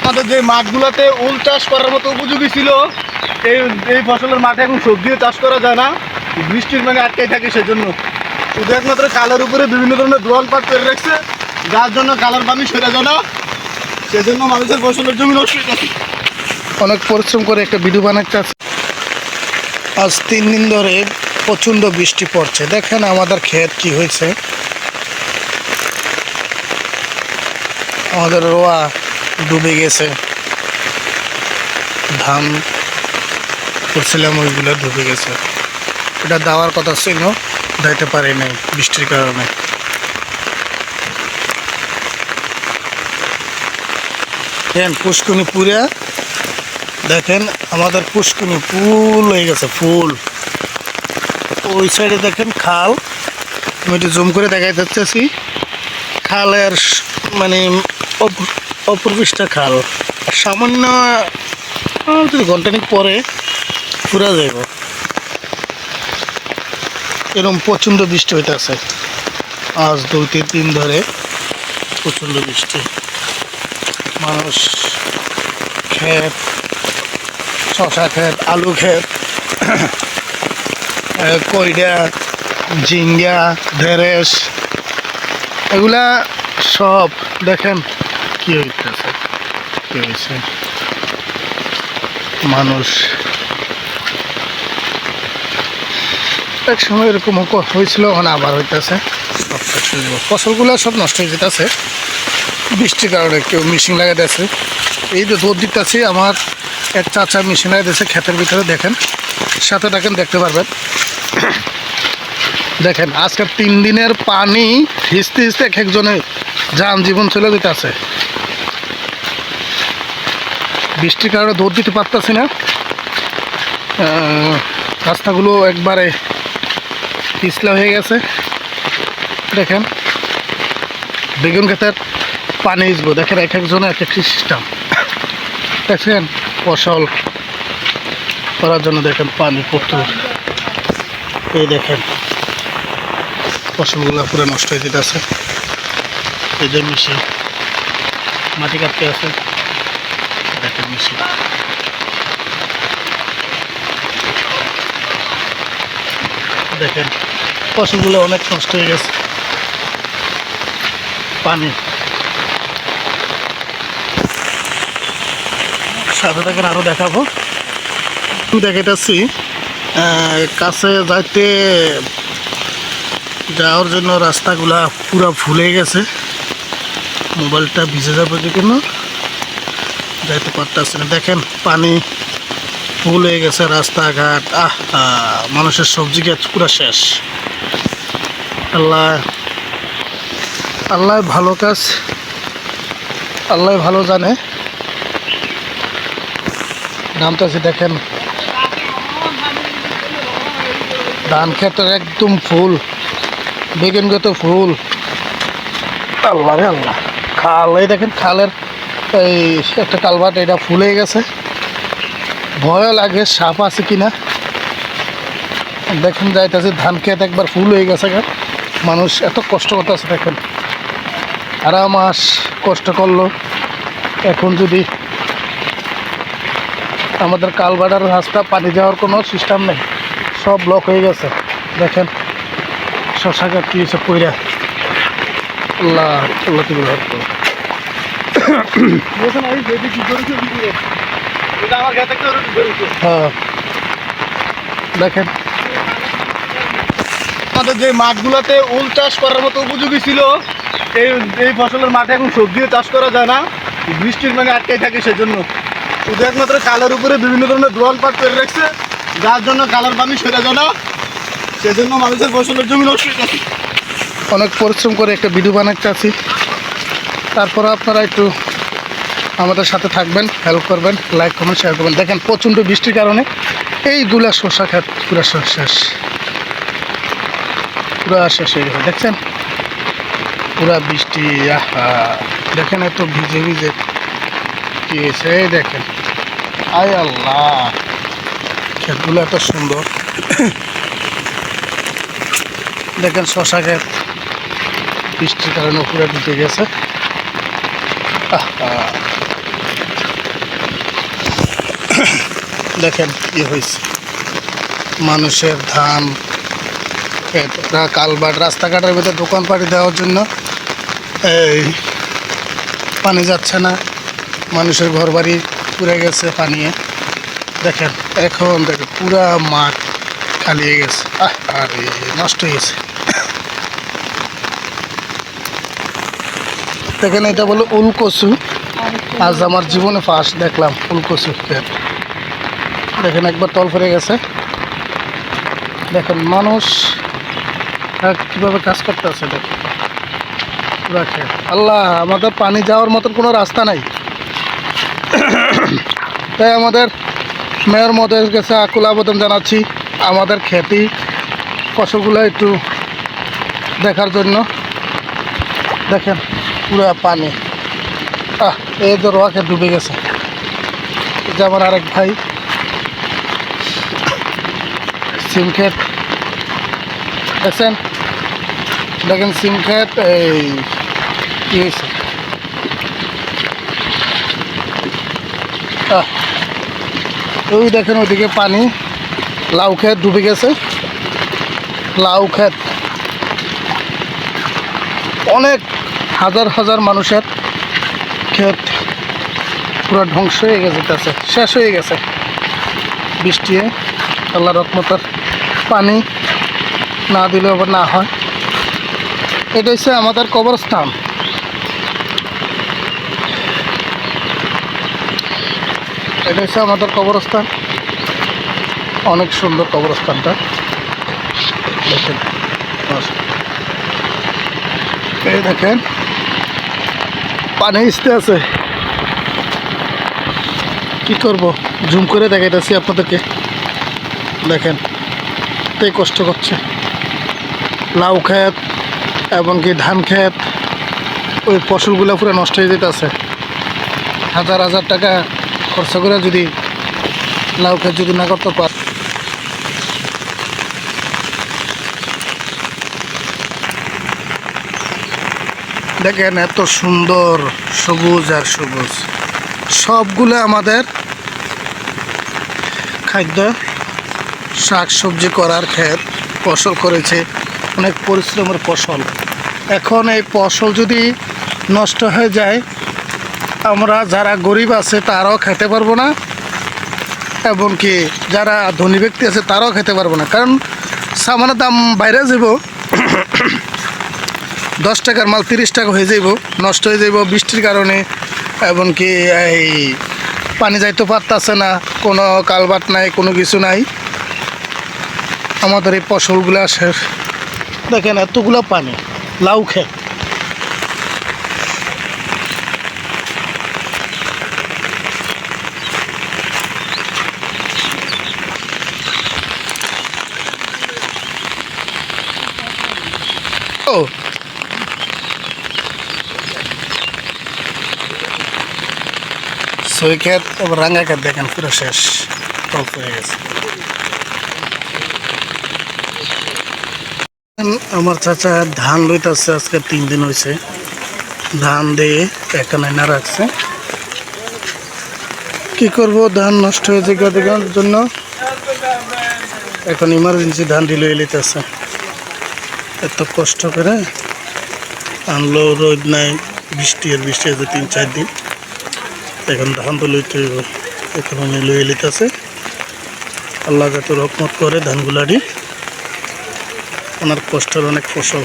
আমাদের যে মাঠগুলোতে উল চাষ করার মতো উপযোগী ছিল এই এই ফসলের মাঠে এখন সবজিও চাষ করা যায় না। বৃষ্টির মানে আটকাই থাকে সেজন্য। শুধু একমাত্র কালের উপরে বিভিন্ন ধরনের দোয়াল পাট করে রাখছে যার জন্য কালার পানি সরে যায় না। সেজন্য মানুষের ফসলের জমি নষ্ট হয়ে অনেক পরিশ্রম করে একটা ভিডিও বানাচ্ছে আজ তিন দিন ধরে প্রচণ্ড বৃষ্টি পড়ছে। দেখেন আমাদের ক্ষেত কি হয়েছে। আমাদের রোয়া ডুবে গেছে। ধান করছিলাম, ওইগুলো ডুবে গেছে। এটা দেওয়ার কথা ছিল দিতে পারি নাই বৃষ্টির কারণে। দেখেন পুষ্কুনি পুরা দেখেন আমাদের পুষ্কুনি ফুল হয়ে গেছে, ফুল। ওই সাইডে দেখেন খাল। আমি একটু জুম করে দেখাই যাচ্ছি খালের মানে অপ- খাল। সামান্য ঘন্টানিক পরে পুরা যাইব এরকম প্রচণ্ড বৃষ্টি হইতেছে। আজ দুই তিন দিন ধরে প্রচণ্ড বৃষ্টি। মানুষ ক্ষেত শশা ক্ষেত আলু এ, কইডা ঝিঙ্গা ঢেঁড়স এগুলা সব দেখেন কি কি হয়েছে? মানুষ এক সময় এরকম হয়েছিল ওখানে আবার হইতেছে। ফসলগুলো সব নষ্ট হয়ে যেতেছে। বৃষ্টির কারণে কেউ মেশিন লাগাই দিয়েছে। এই যে দুধ দিতেছি, আমার এক চাচা মেশিন লাগাই দিয়েছে ক্ষেতের ভিতরে, দেখেন। সাথে দেখেন, দেখতে পারবেন। দেখেন, আজকে তিন দিনের পানি হিসতে হিসতে এক একজনের যান জীবন চলে যেতেছে। বৃষ্টির কারণে দৌড় দিতে পারতাছি না। রাস্তাগুলো একবারে পিছলা হয়ে গেছে। দেখেন, বেগুন ক্ষেতের পানি ইসবো দেখেন, এক একজনের এক এক সিস্টেম। দেখছেন ফসল করার জন্য দেখেন পানি প্রচুর। এই দেখেন, ফসলগুলো পুরো নষ্ট হয়ে যেতেছে। এই যে মেশিন মাটি কাটতে আছে। দেখেন দেখেন, ফসলগুলো অনেক নষ্ট হয়ে গেছে। পানি। সাথে দেখেন আরও দেখাবো। দেখাইতেছি কাছে যাইতে যাওয়ার জন্য রাস্তাগুলা পুরো ফুলে গেছে। মোবাইলটা ভিজে যাবে কেন যাইতে পারতেছে না। দেখেন, পানি ফুল হয়ে গেছে রাস্তাঘাট। আহ মানুষের সবজি গাছ পুরো শেষ। আল্লাহ আল্লাহ ভালো কাজ। আল্লাহ ভালো জানে। নামতেছি দেখেন, ধান ক্ষেতের একদম ফুল বেগুন তো ফুল। আল্লাহ আল্লাহ। খাল, এই দেখেন খালের এই একটা কালভার্ট, এটা ফুল গেছে। ভয়ও লাগে, সাপ আছে কিনা। দেখেন, যাইতেছে, ধান ক্ষেত একবার ফুল হয়ে গেছে গা। মানুষ এত কষ্ট করতেছে, দেখেন। আরা মাস কষ্ট করল। এখন যদি আমাদের কালবাডার রাস্তা পানি যাওয়ার কোনো সিস্টেম নেই, সব ব্লক হয়ে গেছে। দেখেন, শশা গাছ কি হয়েছে, পইরা। আল্লাহ আল্লাহ। দেখেন। হ্যাঁ আমাদের যে মাঠগুলোতে উল চাষ করার মতো উপযোগী ছিল এই এই ফসলের মাঠে এখন সবজিও চাষ করা যায় না। বৃষ্টির মানে আটকাই থাকে সেজন্য। শুধু একমাত্র কালের উপরে বিভিন্ন ধরনের দোয়াল পাট করে রাখছে যার জন্য কালার পানি সরে যায় না। সেজন্য মানুষের ফসলের জমি নষ্ট অনেক পরিশ্রম করে একটা ভিডিও বানাচ্ছি তারপর আপনারা একটু আমাদের সাথে থাকবেন হেল্প করবেন লাইক কমেন্ট শেয়ার করবেন। দেখেন, প্রচণ্ড বৃষ্টির কারণে এইগুলা শসা খাত পুরা শ- শেষ। পুরা শেষ হয়ে গেছে। দেখছেন? পুরা বৃষ্টি দেখেন, এত ভিজে ভিজে কি হয়েছে? দেখেন। আয় আল্লাহ। ক্ষেতগুলো এত সুন্দর। দেখেন শশা ক্ষেত বৃষ্টির কারণে পুরো ডুবে গেছে। দেখেন কি হয়েছে। মানুষের ধান কালবাট, রাস্তাঘাটের ভিতরে দোকান পাটি দেওয়ার জন্য এই পানি যাচ্ছে না। মানুষের ঘর বাড়ি পুড়ে গেছে পানিয়ে দেখেন, এখন দেখেন, পুরা মাঠ খালিয়ে গেছে। আহ, আরে, নষ্ট হয়ে গেছে। দেখেন, এটা বলে উলকচু। আজ আমার জীবনে ফার্স্ট দেখলাম উলকসু ক্ষেত দেখেন, একবার তল ফেরে গেছে। দেখেন, মানুষ কীভাবে কাজ করতে আছে, দেখেন। ক্ষেত আল্লাহ, আমাদের পানি যাওয়ার মতন কোনো রাস্তা নাই। তাই আমাদের মেয়র মদের কাছে আকুল আবেদন জানাচ্ছি, আমাদের খেতি ফসলগুলো একটু দেখার জন্য। দেখেন পুরা পানি। আহ, এই তো রোয়াকে ডুবে গেছে। যে আমার আরেক ভাই। সিম ক্ষেত দেখছেন? দেখেন সিম ক্ষেত এই, কি হয়েছে? ওই দেখেন ওইদিকে পানি। লাউ খেত ডুবে গেছে। লাউ ক্ষেত অনেক হাজার হাজার মানুষের ক্ষেত পুরো ধ্বংস হয়ে গেছে শেষ হয়ে গেছে। বৃষ্টি আল্লাহ রকমতার পানি না দিলে আবার না হয়। এটা হচ্ছে আমাদের কবরস্থান। এটা হচ্ছে আমাদের কবরস্থান। অনেক সুন্দর কবরস্থানটা। দেখেন। এই দেখেন। পানি আসতে আছে। কি করব? জুম করে দেখাইতেছি আপনাদেরকে। দেখেন তাই কষ্ট করছে। লাউ ক্ষেত, এবং কি ধান ক্ষেত, ওই ফসলগুলো পুরো নষ্ট হয়ে যেতেছে। হাজার হাজার টাকা খরচা করে যদি লাউ ক্ষেত যদি না করতে পার দেখেন এত সুন্দর সবুজ আর সবুজ। সবগুলো আমাদের খাদ্য শাক সবজি করার ক্ষেত, ফসল করেছে, অনেক পরিশ্রমের ফসল। এখন এই ফসল যদি নষ্ট হয়ে যায়, আমরা যারা গরিব আছে তারাও খেতে পারব না এবং কি যারা ধনী ব্যক্তি আছে তারাও খেতে পারব না। কারণ সামানের দাম বাইরে যাব দশ টাকার মাল তিরিশ টাকা হয়ে যাইব, নষ্ট হয়ে যাইব বৃষ্টির কারণে এবং কি এই পানি যাইতে পারতাছে না, কোনো কালবাট নাই, কোনো কিছু নাই। আমাদের এই ফসলগুলো শেষ দেখেন এতগুলো পানি, লাউ খেত ও সই ক্ষেত এবার রাঙ্গা ক্ষেত দেখেন, পুরো শেষ। টপ হয়ে গেছে। আমার চাচা ধান লইতেছে, আজকে তিন দিন হয়েছে ধান দিয়ে এখানে না রাখছে। কি করব, ধান নষ্ট হয়ে যাওয়ার জন্য। এখন ইমার্জেন্সি ধান দিলে লিতেছে এত কষ্ট করে আনলো, রোদ নাই, বৃষ্টি আর বৃষ্টি আছে তিন চার দিন। এখন ধান তো লইতে এখন আমি লইয়ে লিতেছে আল্লাহ যাতে রকমত করে ধানগুলারি। ওনার কষ্টের অনেক ফসল।